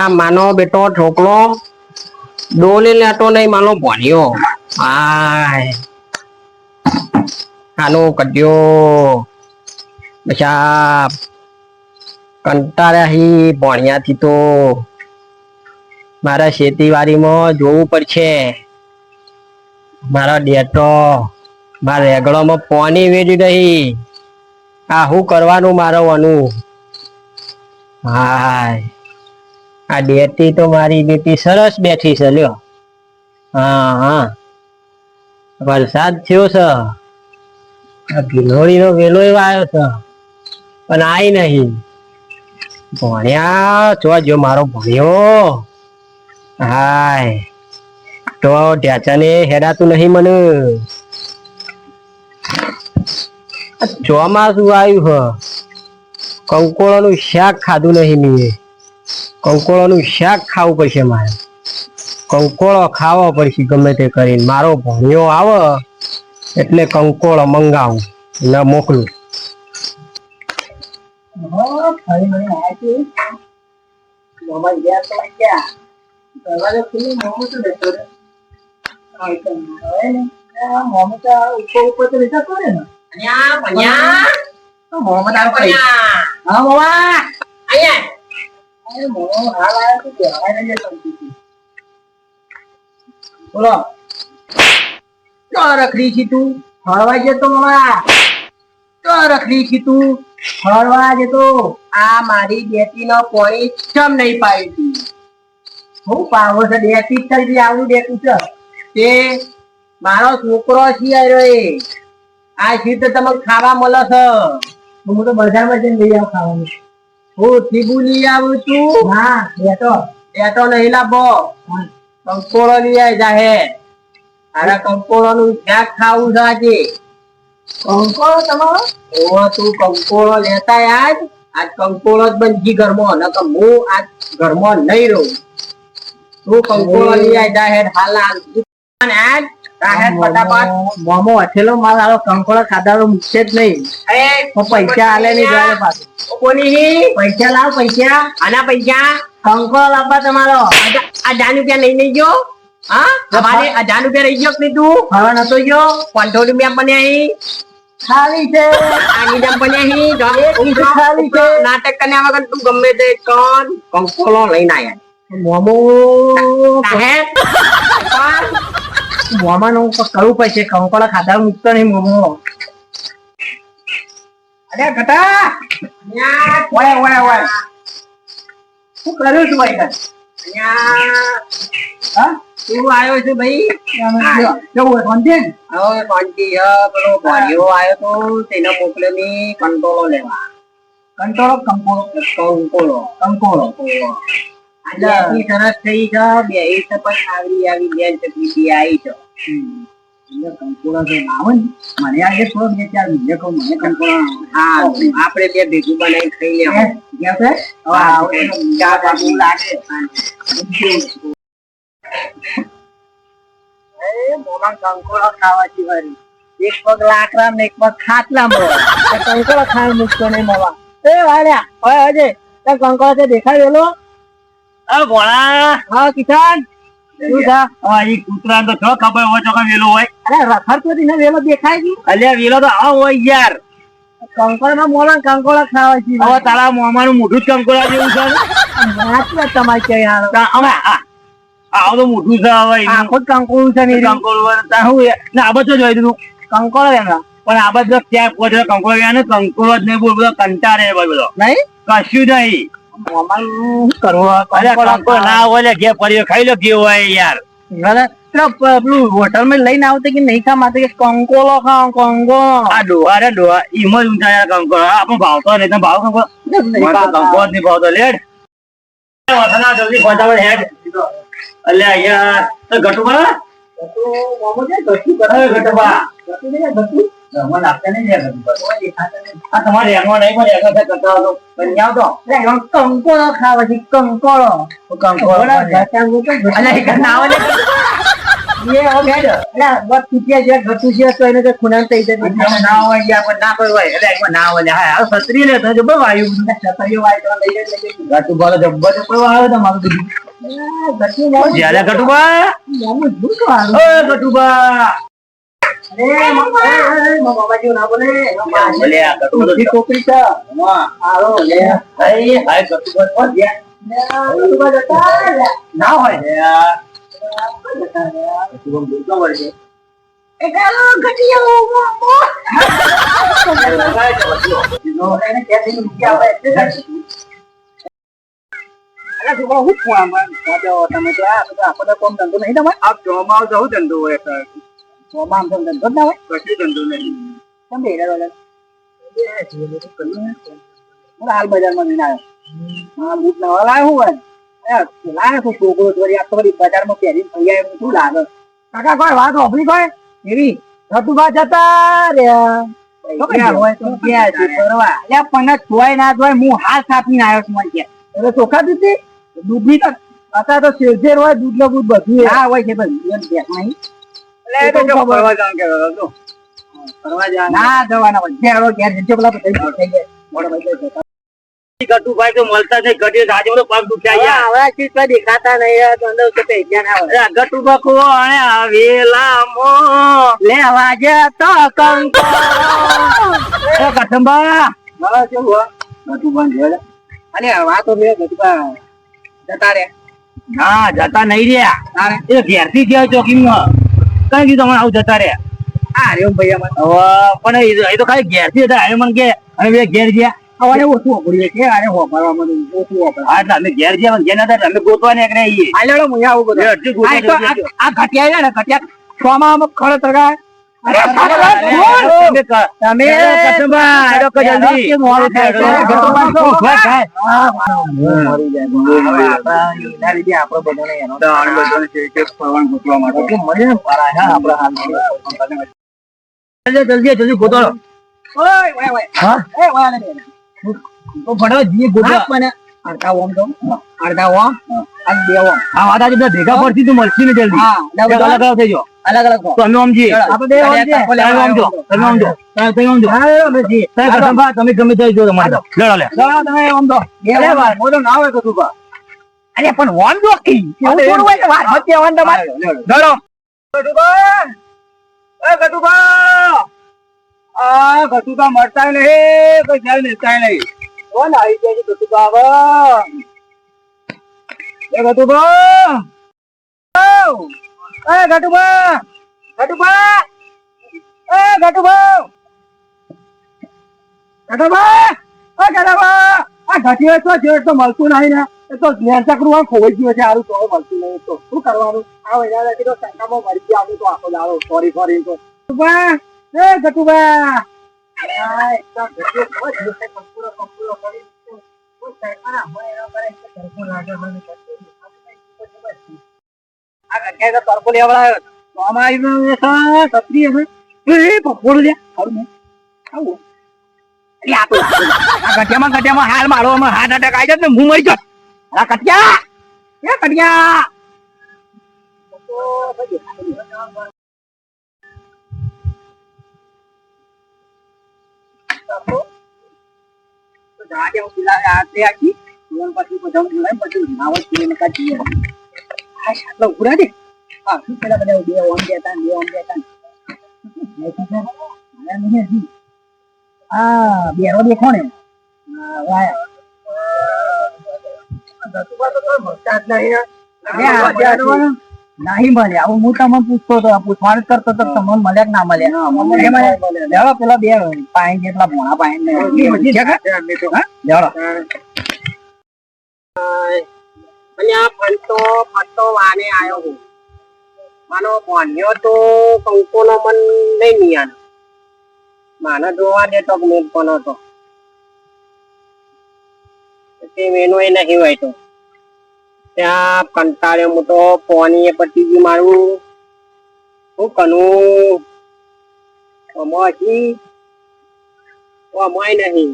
આ માનો બેટો ઠોકલો ડોલે લેતો નહીં, માનો ભણ્યો આય. આનો કડ્યો બચા કંટાળ્યા હી ભણ્યાથી તો. મારા ખેતીવાડીમાં જોવું પડશે. મારા ડેટો. મારા રેગડોમાં પાણી વેડી રહી. આ શું કરવાનું મારો વાનું હાય આ ડેટી તો મારી બેટી સરસ બેઠી છે, લ્યો. હા હા. વરસાદ થયો છે. આ ગિલોડીનો વેલો એવો આવ્યો છે. પણ આઈ નહીં. ભણ્યા, જો મારો ભણ્યો. હાય. તો ઢેચાને હેડાતું નહીં મને. ચોમાસું આવ્યું હ કંકોળાનું શાક ખાધું નહીં મેં. કંકોળાનું શાક ખાવું પડશે મારે. કંકોળો ખાવો પડશે ગમે તે કરીને. મારો ભણ્યો આવે એટલે કંકોળો મંગાવું ને મોકલું. બોલો. તો રખડી છી તું? ફરવા જતો મામા. તો રખડી છી તું? ફરવા જતો. આ મારી બેટી નો પોણી ચમ નહીં પાડી તી. હું પાવો છે બેટી થઈ આવડું બેઠું છે. તે મારો છોકરો છે આવ્યો એ. આ સીટ તમે ખાવા મળે છે. હું તો બજારમાં જઈને લઈ આવું ખાવાનું. હું ટીબુલી આવું છું. હા બેટો બેટો નહીં લાભો કંકોળો લઈ આવી જાહે. અરે કંકોળો નું ક્યાં ખાવું છે આજે. કંકોળો તમારો ઓ તું કંકોળો લેતા આજ. આજ કંકોળો જ બનજી ઘરમાં. નકર હું આજ ઘરમાં નહીં રહું. તું કંકોળો લઈ આવી જાહે હાલ મોમો માલ આલો કંકોળો ખાધાનો મૂકશે જ નહીં. પૈસા આલે નહીં પાછું. કોની પૈસા લાવ પૈસા. આના પૈસા? કંકોળો લાવવા તમારો. આ હજાર રૂપિયા લઈ લઈ ગયો? હા? હજાર રૂપિયા રહી ગયો તું? હવે નતો ગયો? પાંચસો રૂપિયા બન્યા અહીં ખાલી છે. આની જેમ બન્યા અહીં ખાલી છે. નાટક કર્યા વગર તું ગમે તે કોણ કંકોળો લઈને આયા. મોમો. હે મોમાનું કરવું પડશે કંકોળા ખાધા મૂકતો નહીં મોમો. અરે ઘટા! ઓય ઓય ઓય. શું કર્યું છું ભાઈ? હા? તું આવ્યો છે ભાઈ? જવું કોણ હવે હે, પેલો ભાઈઓ આવ્યો તો તેને મોકલ્યો ની કંટોળો લેવા. કંટોળો કંકોળો. કંકોળો. કંકોળો. આજે એટલી સરસ થઈ છે બે એ તો પણ આવી આવી બેન ચકલી બી આવી છે કંકોળા જો ના ને. મને આજે થોડો બે ચાર બીજે કહું મને કંકોળા હા આપણે બે ભેગું બનાવી ખાઈ લેવું. ગયા છે હવે આવો તો ચા બાબુ લાગે. એ ખાવાથી વારી એક પગ લાકડા ને એક પગ ખાટલા માં કંકોળો ખાવા મૂકતો નહીં મળવા એ વાળ્યા તે તે દેખાય વેલો અ ભોળા. હા કિસાન કૂતરા તો છો ખબર હોય તો વેલો હોય? અરે રખડતો થી વેલો દેખાય છે અલ્યા વેલો તો આ હોય યાર. કંકોળો માં મોમાં ખાવા છે હવે તારા મોમાનું મોઢું જ કંકોડા જેવું છે ને. નાચવા તમારે ક્યાં યાર. તા હવે આ આ તો મોઢું છે હવે આખો જ કંકોળું છે ને હું ના આ બધું કંકોળો પણ આ બધો ક્યાં પહોંચે કંકોળા ને જ નહીં બોલ બધો કંટાળે બધો. નહીં? કશું નહીં. ના હોય લે ઘેર પડ્યો ખાઈ લો કેવું હોય યાર. પેલું હોટલમાં લઈને આવતો કે નહીં ખા માતે કે કંકોળો ખાઓ કંકો. આ ડોહા રે ડોહા. ઈમાં જ ઊંચા આ આપણો ભાવતો નહીં ભાવ ખાતા. કંકોડો જ નહીં ભાવતો લેડ વથાના જલ્દી ફટાફટ હેડ. અલ્યા યાર તો મોમો છે ગટુ નહીં ગટુ આપતા નહીં. આ તમારે નહીં પણ કરતા હતો પણ તો. કંકોળો ખાવા છે કંકોળો. ઘટા ઘટા ના આવે ને. ઘટું ના હોય પણ ના કોઈ એટલે એમાં ના હોય. હા હાલ છત્રી લે તો જબર વાયુ છતરીઓ વાય તો લઈ જાય ગાટુ બોલો જબ્બર જબ્બર આવે તમારું બીજું ઘટું બહુ જ્યારે ના. હાય તમે તો આ બધો કોમ ધંધો નહીં તમારે? આપ જોમાં આવ જવું ધંધો હોય ધંધો ના હોય? હું હાલ બજારમાં જઈને આવ્યો. હા, બૂટ નવા લાવ્યો ના દૂધ દૂધની તો અત્યારે તો શેરશેર હોય દૂધ ને દૂધ બધું હા હોય છે. ના ભાઈ દેખાતા નહીં. ગટુભા કોણે આવેલા મો? લેવા જતો કંકો હા કેવું ગટુબા રે ના જતા નહીં રહ્યા. એ ઘેરથી ગયા ચોકીમાં. કઈ કીધું હમણાં આવું જતા રહ્યા? આ રે ભાઈ પણ એ તો- ખાલી ઘેરથી હતા હવે મને કે અમે બે ઘેર ગયા. હવે ઓછું વાપરીએ કે આને વાપરવામાં ઓછું વાપરે. હા એટલે અમે ઘેર ગયા ઘેર એટલે અમે ગોતવા નીકળ્યા છીએ. આ લેડો હું આવું ગોતવા આ ઘટિયા ને ઘટિયા સોમાં ખડો તરગાય. જલ્દી. જલ્દી. જલ્દી જલ્દી ગોતો ઓય, ઓય, ઓય. હા? એ, ઓય, આને બે. તો ફટાફટ જઈએ ગોતવા હાથ મને. અડધા ઓમ તો. અડધા ઓમ. અને બે ઓમ. આ વાત આજે ભેગા પડતી તું મળશે ને જલ્દી. અલગ અલગ થઈ જાઓ. અલગ અલગ. તમે આમ તમે ગમે તે જો તમારે લડો લે. તમે ઓમ તો બે અરે ઓમ. ના આવે કશું બા. અરે પણ ઓમ જો કી થોડું હોય વાત વચ્ચે ઓમ તમારે લડો. ગટુબા! એ ગટુબા! આ ગટુબા મરતા નહીં. કોઈ જાય નહીં નહીં. કોણ આવી જાય છે ગટુબા હવે? એ ગટુબા એ ગટુબા ગટુબા એ ગટુબા ગટુબા એ ગટુબા આ ઘટીએ તો છે તો મળતું નહીં ને, એ તો નેરચકરું આ ખોવાઈ ગયું છે, હારું તો મળતું નહીં તો. શું કરવાનું? આ વૈરા કીધું શંકામાં મરી ગયા તો આખો દાડો સોરી સોરી તો. ગટુબા એ ગટુબા આ એક તો ઘટીએ તે કંકુડો કંકુડો કરી. દીધો. કોઈ શંકા હોય એના પર એક તડકો લાગે, મને ઘટીએ. આ ઘટિયા તો આમાં આવી ગયો સત્રી હશે એ પકોડ લે. ખાવું ને. ખાવું ઘટિયામાં ઘટિયામાં હાલ મારો હાથ અટક આવી જાય ને હું મરી જાત. આ ઘટિયા એ ઘટિયા જાજે હું આખી. પછી બધા બોલાય પછી નાવત પીને કાઢી આ શાટલો ઉભરા દે. શું પેલા બધા બે ઓમ દેતા બે ઓમ મળે આવું હું તમને પૂછતો હતો પૂછવાનું કરતો હતો તમને મળ્યા કે ના મળ્યા પેલા બે પાણી જેટલા ભોણા પાણી વાને આવ્યો હું. માનો માન્યો તો કંકોનો મન નહીં નિયાનો માને જોવા દેતો મેં પણ હતો. તે મેનો એ નહીં હોય તો ત્યાં કંટાળે હું તો પોની એ પતી ગયું મારું શું કનું અમોથી અમોય નહીં.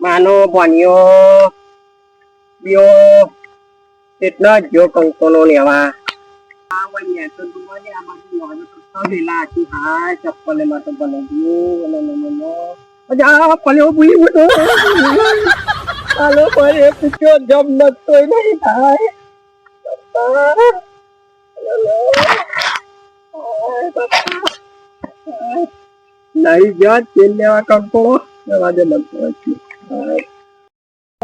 માનો ભણ્યો બ્યો કેટલા જ જો કંકોનો લેવા. કોઈ નેતો દુવાને આ બાજુ નોનો તો સૌ લીલા હતી. હા, ચપ્પલે માં તો બને ગયું. અજા, પલ્યો ભૂલી ગયો તો. હાલો, ભાઈ, એ પૂછ્યો જમ નતોય નહીં થાય. હાય. હાય. નહીં જા તેલ લેવા કંકોળો જવા દે નતો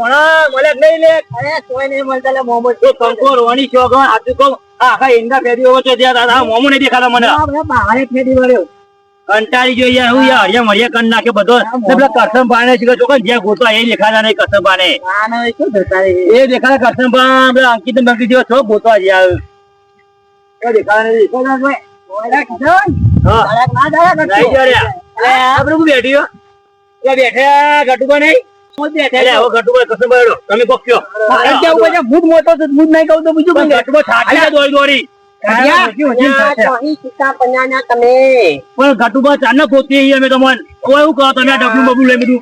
હાય. મળે નહીં લે. અરે કોઈ નહીં મળતા લે મોહમ્મદ એ કંકો રોવાની ચોગણ હાથું કહું આખા ઈંડા ફેરી વચ્ચે ત્યાં દાદા મોમો નહીં દેખાતા મને. આપણે બહારે ફેરી વળ્યો કંટાળી યાર હું યાર હરિયા મરિયા કન નાખે બધો. કરસમ પાને છે જો જ્યાં ગોતો એ દેખાતા નહીં કરસમ રહે એ દેખાતા કરસમ પાણે અંકિત બંકી જેવા છો ગોતવા જ્યાં એ દેખાતા નથી કોઈ ના કોઈ. કોઈ ના કીધો હા. ના જરાક નહીં બેઠ્યો બેઠ્યા એટલે ગટુબા નહીં. હું જ બેઠો એટલે છું. હવે ગટુબા કરસમ પાડો તમે કોક કયો મારે કેવું પછી ભૂત મોટો છે ભૂત નહીં કહું તો બીજું પણ કઈ. ગટુબા થાકી જાય દોડી દોડી કાઢ્યા? ત્યાં ચોહી સીતા પન્યાના તમે. પણ ગટુબા ચાને ગોતી આવીએ અમે તમને. એવું કહો તમે ડબલું બબલું લઈ બધું?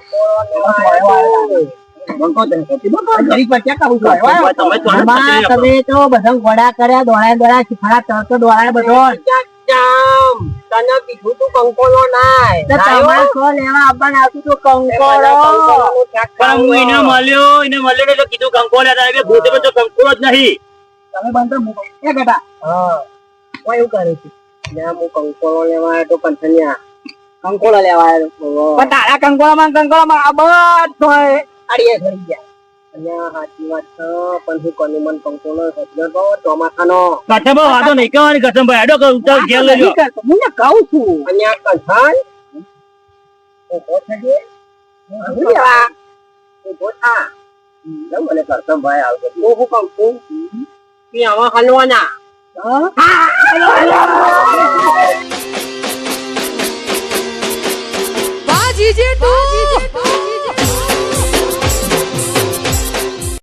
તમે તો બધા ઘોડા કર્યા દોડા દોડા શીખડા તરતો દોડાય બધો. તને કીધું તું કંકોલો નાય. તમારે લેવા આવવાના આવતું તું કંકોલો પણ હું એને મળ્યો એને મળ્યો એટલે કીધું કંકોલ હતા ભૂતે પણ તો કંકોલો જ નહીં. તમે બંધ મૂકો. એ બેટા. હા. હું એવું કરે છે. ના હું કંકોલો લેવા આવ્યો તો પંથનિયા કંકોળો લેવા આવ્યો પણ તારા કંકોળામાં કંકોળામાં આ બધો અડીએ થઈ ગયા. અને સાચી વાત છે પણ હું કોની મન સજ્જો તો ચોમાસાનો. કઠબા વાતો નહીં કહેવાની કસમભાઈ આડો કર ઉતાર ઘેર લેજો. હું ને કહું છું. અને આ કઠાણ ઊભો થજે હું લેવા થા કેમ મને કરતમ ભાઈ આવજો હું હું કહું છું? કે આવા હલવાના. વાહ જીજે ટુ